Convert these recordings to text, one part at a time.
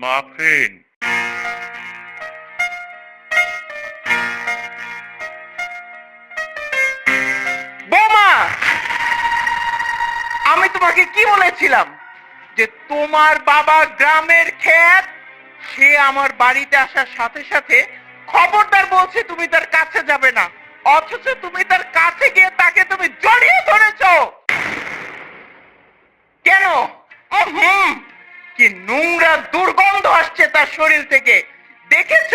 Muffin বোমা আমি তোমাকে কি বলেছিলাম? যে তোমার বাবা গ্রামের ক্ষেত সে আমার বাড়িতে আসার সাথে সাথে খবরদার বলছে তুমি তার কাছে যাবে না। অথচ তুমি তার কাছে গিয়ে তাকে তুমি জড়িয়ে ধরেছো। কেন? হুম। কি নোংরা দুর্গন্ধ আসছে তার শরীর থেকে? দেখেছ?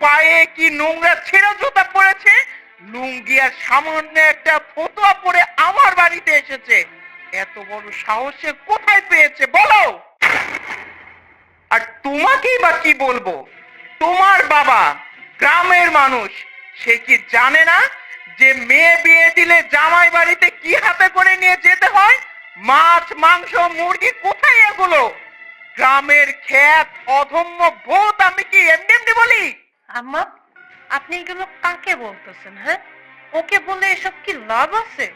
পায়ে কি নোংরা ছেঁড়া জুতা পড়েছে? লুঙ্গি আর সামান্য একটা ফতুয়া পরে আমার বাড়িতে এসেছে। এত বড় সাহসে কোথায় পেয়েছে, বলো? আর তোমাকেই বা কি বলব? তোমার বাবা গ্রামের মানুষ, সে কি জানে না যে মেয়ে বিয়ে দিলে জামাই বাড়িতে কি হাতে করে নিয়ে যেতে হয়? মাছ, মাংস, মুরগি কোথায় এগুলো? গ্রামের ক্ষেত অধম্য ভূত আমি কি এমনি বলি? আম্মা, আপনি এগুলো কাকে বলতেছেন হ্যাঁ? ওকে বলে এসব কি লাভ আছে?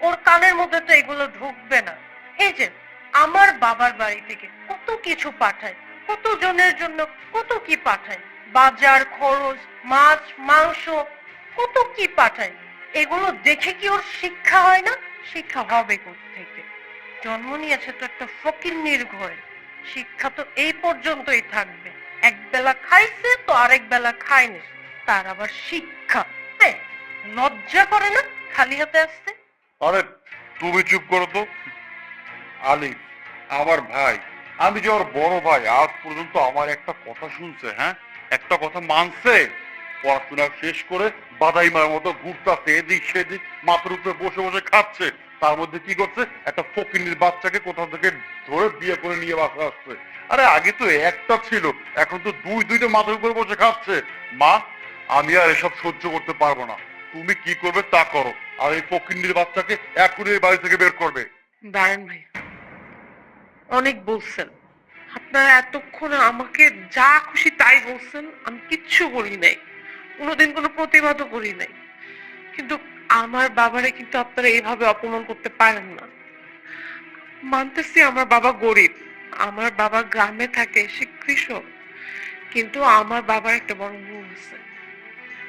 ওর কানের মধ্যে তো এগুলো ঢুকবে না। এই যে, আমার বাবার বাড়ি থেকে কত কিছু পাঠায়, কত জনের জন্য কত কি পাঠায়, বাজার খরচ, মাছ, মাংস, কত কি পাঠায়, এগুলো দেখে কি ওর শিক্ষা হয় না? শিক্ষা হবে থেকে জন্ম নিয়েছে তো একটা ফকির ঘরে শিক্ষা তো এই পর্যন্তই থাকবে। এক বেলা খাইছে তো আরেক বেলা খায়নি। তার আবার শিক্ষা। লজ্জা করে না? খালি হাতে আসতে আরে, তুমি চুপ করো তো। আলিফ আমার ভাই, আমি যে ওর বড় ভাই, আজ পর্যন্ত আমার একটা কথা শুনছে হ্যাঁ? একটা কথা মানছে। পড়াশোনা শেষ করে বাদাই বাদাইমার মতো ঘুরতাছে, এদিক সেদিক, মাথার উপরে বসে বসে খাচ্ছে। তার মধ্যে কি করছে? একটা ফকিনের বাচ্চাকে কোথা থেকে ধরে বিয়ে করে নিয়ে বাসা আসছে। আরে আগে তো একটা ছিল, এখন তো দুই দুইটা মাথার উপরে বসে খাচ্ছে। মা, আমি আর এসব সহ্য করতে পারব না। তুমি কি করবে তা করো। আর এই ফকিন্নির বাচ্চাকে এখনই বাড়ি থেকে বের করবে। দাঁড়ান ভাই, অনেক বলছেন। আপনারা এতক্ষণে আমাকে যা খুশি তাই বলছেন, আমি কিচ্ছু বলি নাই। কোনোদিন কোনো প্রতিবাদও করি নাই। কিন্তু আমার বাবারে কিন্তু আপনারা এইভাবে অপমান করতে পারেন না। মানতেছি আমার বাবা গরিব, আমার বাবা গ্রামে থাকে, সে কৃষক, কিন্তু আমার বাবার একটা বড় ভুল আছে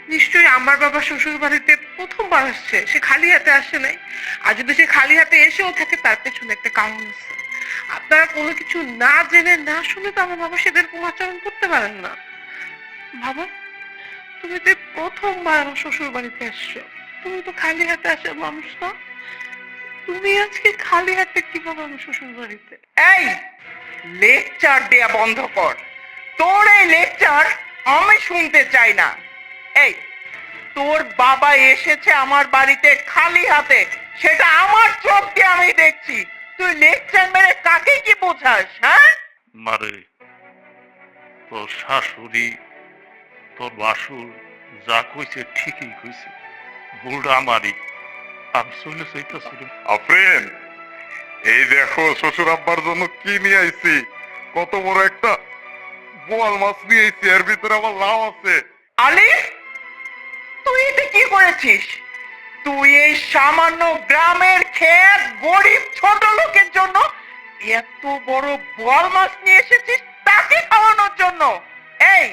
নিশ্চয়ই আমার বাবা শ্বশুর বাড়িতে প্রথমবার আসছে, সে খালি হাতে আসে নাই। আর যদি সে খালি হাতে এসেও থাকে, তার পেছনে একটা কারণ আছে। আপনারা কোনো কিছু না জেনে, না শুনে তো আমার বাবা সেরকম আচরণ করতে পারেন না। বাবা, তুমি তো প্রথমবার আমার শ্বশুর বাড়িতে আসছো তুমি তো খালি হাতে আসে মানুষ না। তুমি আজকে খালি হাতে কীভাবে আমার শ্বশুর বাড়িতে এই লেকচার দেয়া বন্ধ কর। তোর এই লেকচার আমি শুনতে চাই না। এই তোর বাবা এসেছে আমার বাড়িতে খালি হাতে। সেটা আমার চোখ দিয়ে আমি দেখছি। তুই লেকচার মেরে কাকে কি বোঝাস হ্যাঁ? মারে তোর শাশুড়ি তোর বাসুর যা কইছে ঠিকই কইছে। ভুলটা আমারই আমি চাইতেছি আফরেন এই দেখো শ্বশুর আব্বার জন্য কি নিয়ে আইছি? কত বড় একটা বোয়াল মাছ নিয়ে আইছি এর ভিতরে আমার লাভ আছে। আলি তুই এটা কি করেছিস? তুই এই সামান্য গ্রামের ক্ষেত গরিব ছোট লোকের জন্য এত বড় বল মাছ নিয়ে এসেছিস তাকে খাওয়ানোর জন্য। এই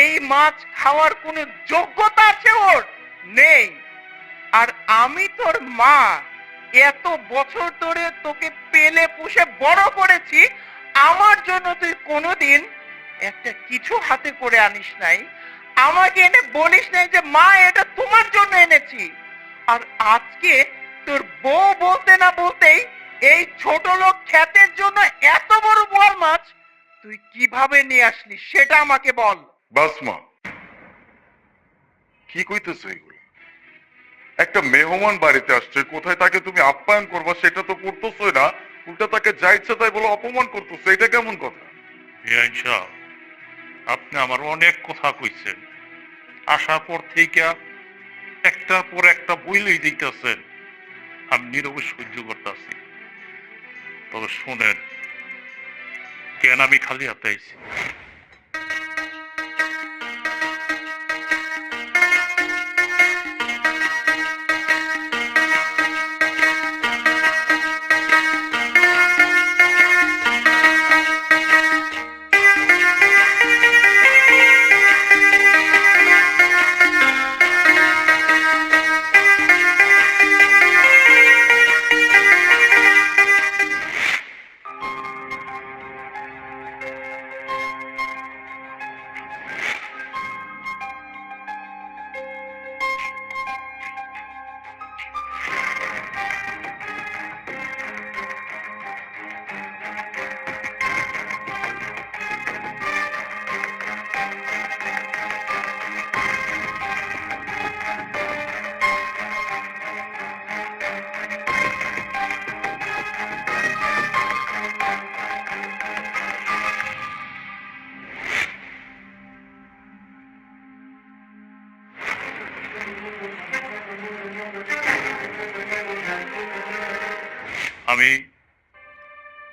এই মাছ খাওয়ার কোনো যোগ্যতা আছে ওর? নেই। আর আমি তোর মা। এত বছর ধরে তোকে পেলে পুষে বড় করেছি। আমার জন্য তুই কোনোদিন একটা কিছু হাতে করে আনিস নাই। আমাকে এনে বলিস নাই যে, মা, এটা তোমার জন্য এনেছি। আর আজকে তোর বউ বলতে না বলতেই এই ছোট লোক খ্যাতের জন্য এত বড় বল মাছ, তুই কীভাবে নিয়ে আসলি সেটা আমাকে বল। বাস মা, কি কইতেছো এগুলো? একটা মেহমান বাড়িতে আসছে, কোথায় তাকে তুমি আপ্যায়ন করবা সেটা তো করতেছই না, উল্টা তাকে যা ইচ্ছা তাই বলে অপমান করতেছো, এটা কেমন কথা? আপনি আমার অনেক কথা কইছেন। আসার পর থেকে একটা পর একটা বইলেই দিতেছেন। আমি নীরবে সহ্য করতেছি। তবে শোনেন কেন আমি খালি হাতে আইছি।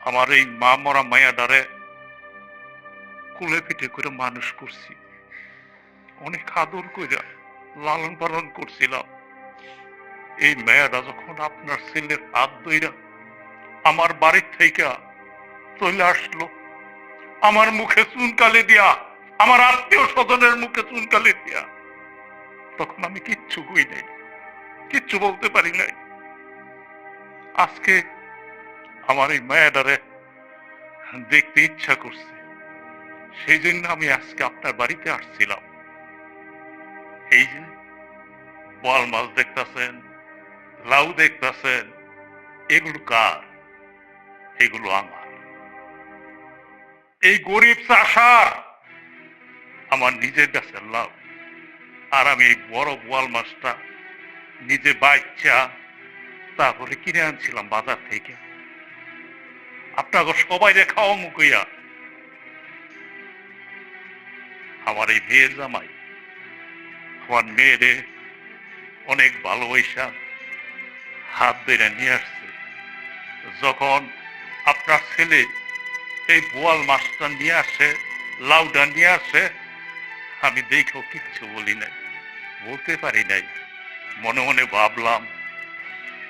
আমার এই মা মরা মায়াডারে কুলে পিঠে করে মানুষ করছি। অনেক আদর করে লালন পালন করছিলাম। এই মেয়াটা যখন আপনার ছেলের হাত ধইরা আমার বাড়ির থেকে চলে আসলো, আমার মুখে চুনকালি দিয়া, আমার আত্মীয় স্বজনের মুখে চুনকালি দিয়া, তখন আমি কিচ্ছু হই নাই, কিচ্ছু বলতে পারি নাই। আজকে আমার এই মায়াডারে দেখতে ইচ্ছা করছে। সেই জন্য আমি আজকে আপনার বাড়িতে আসছিলাম। এই যে, বল মাছ দেখতেছেন, লাউ দেখতেছেন, এগুলো কার? এগুলো আমার। এই গরিব চাষার আমার নিজের গাছের লাউ। আর আমি এই বড় বোয়াল মাছটা নিজে বাচ্চা তারপরে কিনে আনছিলাম বাজার থেকে। আপনাকে সবাই খাওয়া মুখইয়া আমার এই মেয়ের জামাই, আমার মেয়েরে অনেক ভালোবাসা, হাত ধরে নিয়ে আসছে। যখন আপনার ছেলে এই বোয়াল মাছটা নিয়ে আসে লাউটা নিয়ে আসে, আমি দেখো কিচ্ছু বলি নাই, বলতে পারি নাই। মনে মনে ভাবলাম,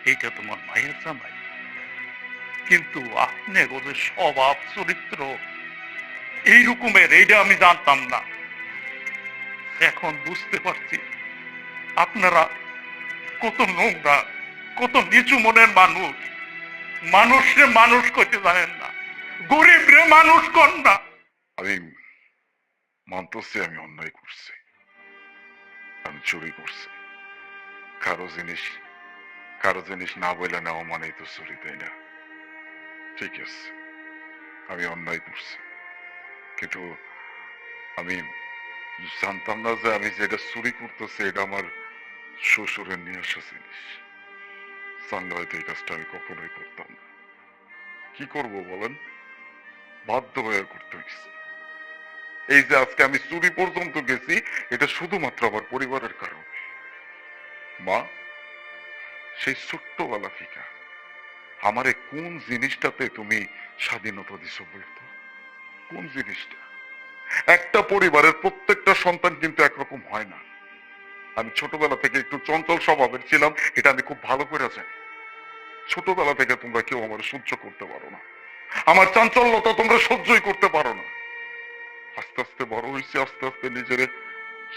এইটা তোমার মায়ের জামাই? কিন্তু আপনার ওদের স্বভাব, চরিত্র এই রকমের এইটা আমি জানতাম না। এখন বুঝতে পারছি আপনারা কত নোংরা, কত নিচু মনের মানুষ। মানুষরে মানুষ করতে জানেন না গরিব রে মানুষ কর না। আমি মানতেছি, আমি অন্যায় করছি, আমি চুরি করছি। কারও জিনিস কারও জিনিস না বলে নেওয়া মানেই তো চুরি, তাই না? ঠিক আছে। আমি অন্যায় করছি। কিন্তু আমি জানতাম না যে আমি যেটা চুরি করতেছি, এটা আমার শ্বশুরের নিয়ে আসা জিনিস। জানলে এই কাজটা আমি কখনোই করতাম না। কি করব বলেন? বাধ্য হয়ে করতে হয়েছে এই যে আজকে আমি চুরি পর্যন্ত গেছি, এটা শুধুমাত্র আমার পরিবারের কারণে। মা, সেই ছোট্টবেলা থেকে আমারে কোন জিনিসটাতে তুমি স্বাধীনতা দিছো বলতো? কোন জিনিসটা? একটা পরিবারের প্রত্যেকটা সন্তান কিন্তু একরকম হয় না। আমি ছোটবেলা থেকে একটু চঞ্চল স্বভাবের ছিলাম, এটা আমি খুব ভালো করে জানি। ছোটবেলা থেকে তোমরা কেউ আমার সহ্য করতে পারো না। আমার চাঞ্চল্যতা তোমরা সহ্যই করতে পারো না। আস্তে আস্তে বড় হয়েছি আস্তে আস্তে নিজেরে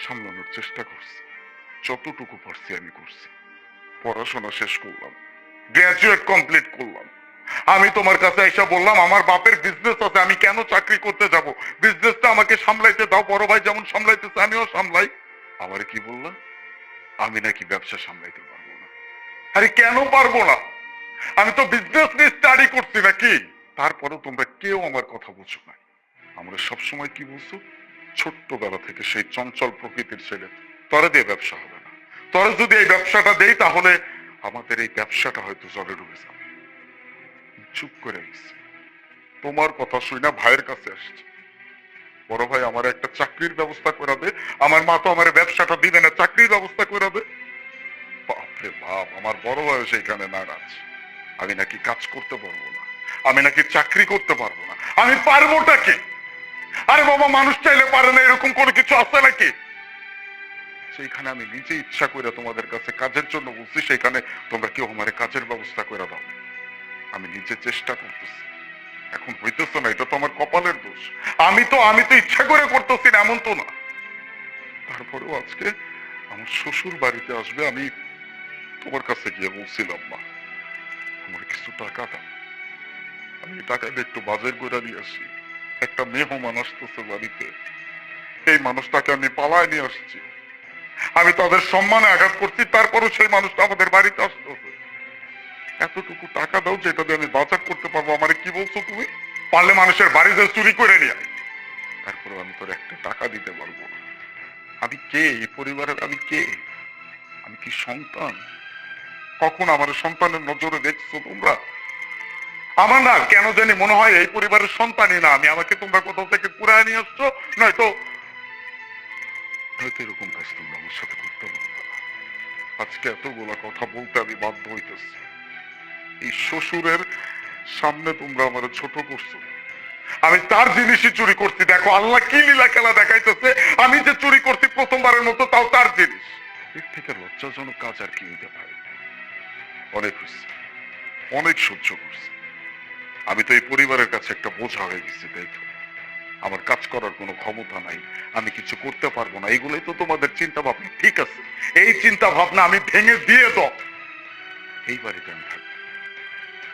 সামলানোর চেষ্টা করছি। যতটুকু পারছি আমি করছি। পড়াশোনা শেষ করলাম। গ্রাজুয়েট কমপ্লিট করলাম। আমি তোমার কাছে এসে বললাম, আমার বাপের বিজনেস আছে, আমি কেন চাকরি করতে যাব? বিজনেসটা আমাকে সামলাইতে দাও, বড় ভাই যেমন সামলাইতেছে, আমিও সামলাই। আমার কি বললাম আমি নাকি ব্যবসা সামলাইতে পারব না। আরে কেন পারব না? আমি তো বিজনেস নিয়ে স্টাডি করছি নাকি? তারপরেও তোমরা কেউ আমার কথা বুঝো না। আমরা সবসময় কি বলছো? ছোট্টবেলা থেকে সেই চঞ্চল প্রকৃতির ছেলে। তরে দিয়ে ব্যবসা হবে না। তরে যদি এই ব্যবসাটা দেই, তাহলে আমাদের এই ব্যবসাটা হয়তো জলে ডুবে যাবে। চুপ করে গেছি তোমার কথা শুই না ভাইয়ের কাছে আসছে। বড় ভাই, আমার একটা চাকরির ব্যবস্থা করে দে আমার মা তো আমার ব্যবসাটা দিবে না, চাকরির ব্যবস্থা করে দে বাপরে বাপ, আমার বড় ভাই সেইখানে নারাজ আমি নাকি কাজ করতে পারব না। আমি নাকি চাকরি করতে পারব না। আমি পারবোটা কি? আরে বাবা, মানুষ চাইলে পারে না, এরকম কোনো কিছু আছে নাকি? সেইখানে আমি নিজে ইচ্ছা করে তোমাদের কাছে কাজের জন্য বলছি সেখানে তোমরা কেউ আমার কাজের ব্যবস্থা করে দাও। আমি নিজে চেষ্টা করতেছি। এখন হইতেছে না, এটা তো আমার কপালের দোষ। আমি তো আমি তো ইচ্ছা করে করতেছি না, এমন তো না। তারপরেও আজকে আমার শ্বশুর বাড়িতে আসবে, আমি তোমার কাছে গিয়ে বলছিলাম, মা, আমার কিছু টাকা দাও। আমি টাকা দিয়ে একটু বাজার করে নিয়ে আসি। একটা মেহমান আসতেছে বাড়িতে। এই মানুষটাকে আমি পালায় নিয়ে আসছি। আমি তাদের সম্মানে আঘাত করছি, তারপরও সেই মানুষটা আমাদের বাড়িতে আসতেছে এতটুকু টাকা দাও যেটা দিয়ে আমি বাজার করতে পারব, আমারে কি বলছো তুমি? পারলে মানুষের বাড়িতে চুরি করে নিয়ে তারপরে আমি তোর একটা টাকা দিতে পারব আমি কে? এই পরিবারের আমি কে? আমি কি সন্তান? কখন আমার সন্তানের নজরে দেখছ তোমরা? আমার না কেন জানি মনে হয় এই পরিবারের সন্তানই না। আমি আমাকে তোমরা কোথাও থেকে কুড়ায় নিয়ে আসছো, নয়তো হয়তো এরকম কাজ তোমরা আমার সাথে করতে পারবে না। আজকে এতগুলা কথা বলতে আমি বাধ্য হইতেছি। এই শ্বশুরের সামনে তোমরা আমার ছোট করছ। আমি তার জিনিসই চুরি করছি। দেখো, আল্লাহ কি লীলা খেলা দেখাইতেছে। আমি যে চুরি করছি প্রথমবারের মতো, তাও তার জিনিস। এর থেকে লজ্জাজনক কাজ আর কি হইতে পারে? অনেক হয়েছে অনেক সহ্য করছে। আমি তো এই পরিবারের কাছে একটা বোঝা হয়ে গেছি, তাই তো? আমার কাজ করার কোনো ক্ষমতা নাই, আমি কিছু করতে পারব না। এগুলোই তো তোমাদের চিন্তা ভাবনা ঠিক আছে, এই চিন্তা ভাবনা আমি ভেঙে দিয়ে দাও। এই বাড়িতে আমি থাকব।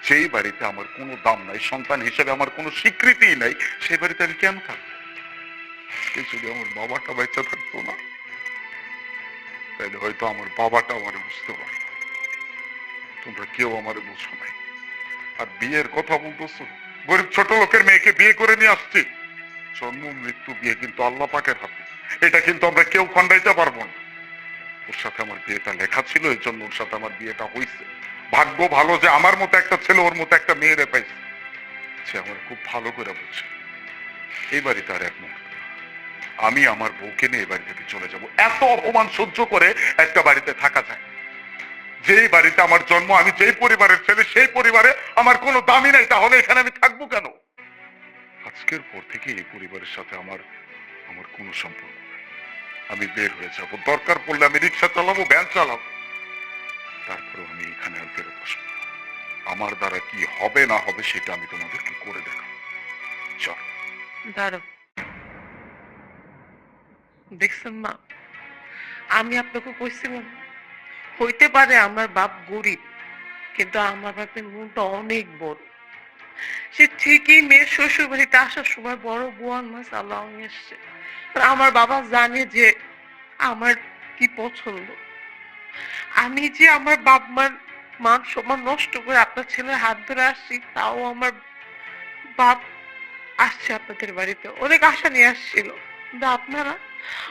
সেই বাড়িতে আমার কোনো দাম নাই, সন্তান হিসেবে আমার কোনো স্বীকৃতিই নাই, সেই বাড়িতে আমি কেন থাকব? যদি আমার বাবাটা বাচ্চা থাকতো না। তাহলে হয়তো আমার বাবাটা আমার বুঝতে পারতো। তোমরা কেউ আমার বুঝো নাই। আর বিয়ের কথা বলতেছো, গরিব ছোট লোকের মেয়েকে বিয়ে করে নিয়ে আসছি। জন্ম, মৃত্যু, বিয়ে কিন্তু আল্লাহ পাকের হাতে। এটা কিন্তু আমরা কেউ খন্ডাইতে পারব না। ওর সাথে আমার বিয়েটা লেখা ছিল, এই জন্য ওর সাথে আমার বিয়েটা হয়েছে ভাগ্য ভালো যে আমার মতো একটা ছেলে ওর মতো একটা মেয়েরে পাইছে। সে আমার খুব ভালো করে বুঝছে বাড়িতে আর এক মুহূর্ত। আমি আমার বউকে নিয়ে বাড়ি থেকে চলে যাব। এত অপমান সহ্য করে একটা বাড়িতে থাকা যায়। যেই বাড়িতে আমার জন্ম, আমি যেই পরিবারের ছেলে, সেই পরিবারে আমার কোনো দামি নাই। তাহলে এখানে আমি থাকব কেন? আজকের পর থেকে এই পরিবারের সাথে আমার আমার কোনো সম্পর্ক আমি বের হয়ে যাব। দরকার পড়লে আমি রিক্সা চালাবো, ভ্যান চালাবো। তারপরে আমি এখানে আর ফেরত আসব আমার দ্বারা কি হবে না হবে সেটা আমি তোমাদেরকে করে দেখাবো। চল। দেখছেন মা, আমি আপনাকে কইছিলাম, হইতে পারে আমার বাপ গরিব, কিন্তু আমার বাপের মনটা অনেক বড়। সে ঠিকই মেয়ের শ্বশুর বাড়িতে আসার সময় বড় বোয়াল মাছ আল্লাহ এসছে। আমার বাবা জানে যে আমার কি পছন্দ। আমি যে আমার বাপ মার মান সম্মান নষ্ট করে আপনার ছেলের হাত ধরে আসছি, তাও আমার বাপ আসছে আপনাদের বাড়িতে। অনেক আশা নিয়ে আসছিল। কিন্তু আপনারা,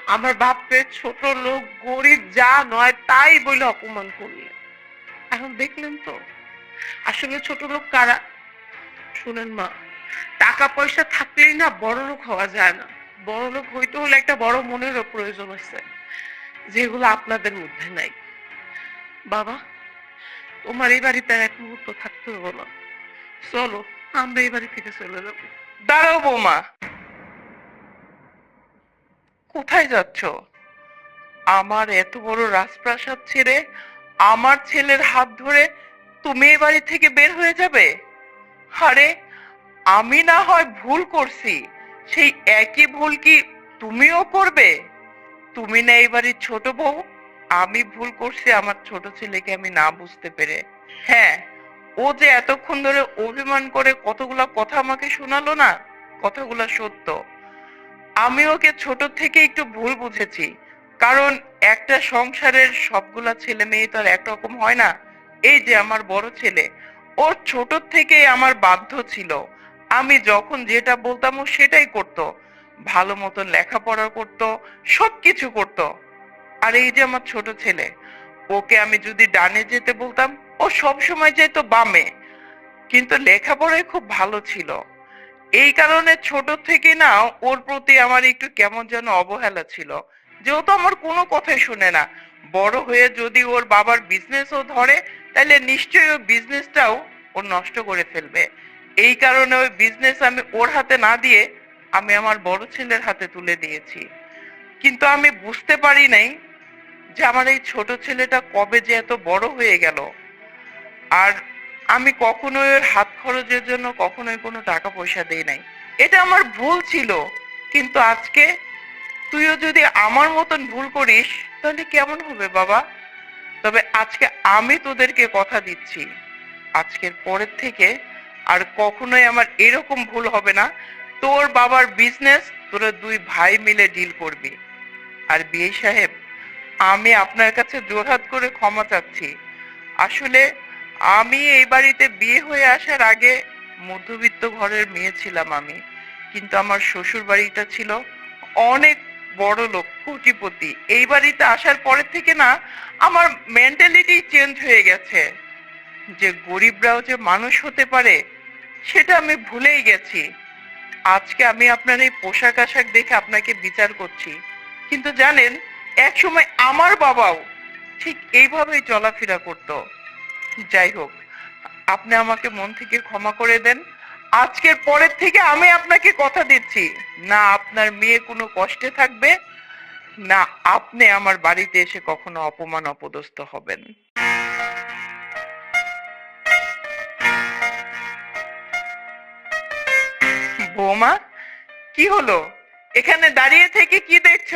আমার বাপকে ছোট লোক, গরিব যা নয় তাই বলে অপমান করলেন। এখন দেখলেন তো, আসলে ছোট লোক কারা? শুনেন মা টাকা পয়সা থাকলেই না বড় লোক হওয়া যায় না। বড় লোক হইতে হলে একটা বড় মনেরও প্রয়োজন আছে যেগুলো আপনাদের মধ্যে নাই। বাবা, তোমার এই বাড়িতে এক মুহূর্ত থাকতে হবে না। চলো, আমরা এই বাড়ি থেকে চলে যাব। দাঁড়াও বৌমা। কোথায় যাচ্ছ? আমার এত বড় রাজপ্রাসাদ ছেড়ে আমার ছেলের হাত ধরে তুমি এ বাড়ি থেকে বের হয়ে যাবে? আরে, আমি না হয় ভুল করছি। সেই একই ভুল কি তুমিও করবে? তুমি না এই বাড়ির ছোট বউ? আমি ভুল করছি আমার ছোট ছেলেকে আমি না বুঝতে পেরে। হ্যাঁ ও যে এতক্ষণ ধরে অভিমান করে কতগুলা কথা আমাকে শোনালো না, কথাগুলো সত্য। আমি ওকে ছোট থেকে একটু ভুল বুঝেছি, কারণ একটা সংসারের সবগুলা ছেলে মেয়ে তো আর একরকম হয় না। এই যে আমার বড় ছেলে ও ছোট থেকে আমার বাধ্য ছিল। আমি যখন যেটা বলতাম ও সেটাই করত। ভালো মতন লেখাপড়া করত, সবকিছু করত। আর এই যে আমার ছোট ছেলে, ওকে আমি যদি ডানে যেতে বলতাম, ও সব সময় যেত বামে। কিন্তু লেখাপড়ায় খুব ভালো ছিল। এই কারণে ছোট থেকে না ওর প্রতি আমার একটু কেমন যেন অবহেলা ছিল। যেহেতু আমার কোনো কথাই শুনে না। বড় হয়ে যদি ওর বাবার বিজনেসও ধরে তাহলে নিশ্চয়ই ওই বিজনেসটাও ও নষ্ট করে ফেলবে। এই কারণে ওই বিজনেস আমি ওর হাতে না দিয়ে আমি আমার বড় ছেলের হাতে তুলে দিয়েছি। কিন্তু আমি বুঝতে পারি নাই যে আমার এই ছোট ছেলেটা কবে যে এত বড় হয়ে গেল। আর আমি কখনোই ওর হাত খরচের জন্য কখনোই কোনো টাকা পয়সা দেই নাই। এটা আমার ভুল ছিল, কিন্তু আজকে তুইও যদি আমার মতন ভুল করিস, তাহলে কেমন হবে বাবা? তবে আজকে আমি তোদেরকে কথা দিচ্ছি। আজকের পরের থেকে আর কখনোই আমার এরকম ভুল হবে না। তোর বাবার বিজনেস তোরা দুই ভাই মিলে ডিল করবি। আর বিয়ে সাহেব, আমি আপনার কাছে জোরহাত করে ক্ষমা চাচ্ছি। আসলে আমি এই বাড়িতে বিয়ে হয়ে আসার আগে মধ্যবিত্ত ঘরের মেয়ে ছিলাম আমি। কিন্তু আমার শ্বশুর বাড়িটা ছিল অনেক বড় লোক কোটিপতি এই বাড়িতে আসার পরের থেকে না, আমার মেন্টালিটি চেঞ্জ হয়ে গেছে। যে গরিবরাও যে মানুষ হতে পারে, সেটা আমি ভুলেই গেছি। আজকে আমি আপনার এই পোশাক আশাক দেখে আপনাকে বিচার করছি। কিন্তু জানেন এক সময় আমার বাবাও ঠিক এইভাবেই চলাফেরা করতো। যাই হোক, আপনি আমাকে মন থেকে ক্ষমা করে দেন। আজকের পরের থেকে আমি আপনাকে কথা দিচ্ছি। না আপনার মেয়ে কোনো কষ্টে থাকবে, না আপনি আমার বাড়িতে এসে কখনো অপমান, অপদস্থ হবেন। বৌমা, কি হলো? এখানে দাঁড়িয়ে থেকে কি দেখছ?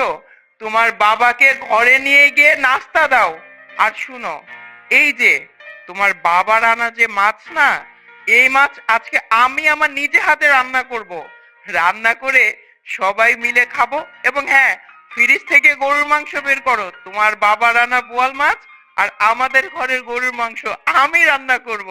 তোমার বাবাকে ঘরে নিয়ে গিয়ে নাস্তা দাও। আর শুনো, এই যে, তোমার বাবার আনা যে মাছ না এই মাছ আজকে আমি আমার নিজে হাতে রান্না করব। রান্না করে সবাই মিলে খাব এবং হ্যাঁ ফ্রিজ থেকে গরুর মাংস বের করো। তোমার বাবা রান্না বোয়াল মাছ আর আমাদের ঘরের গরুর মাংস আমি রান্না করব।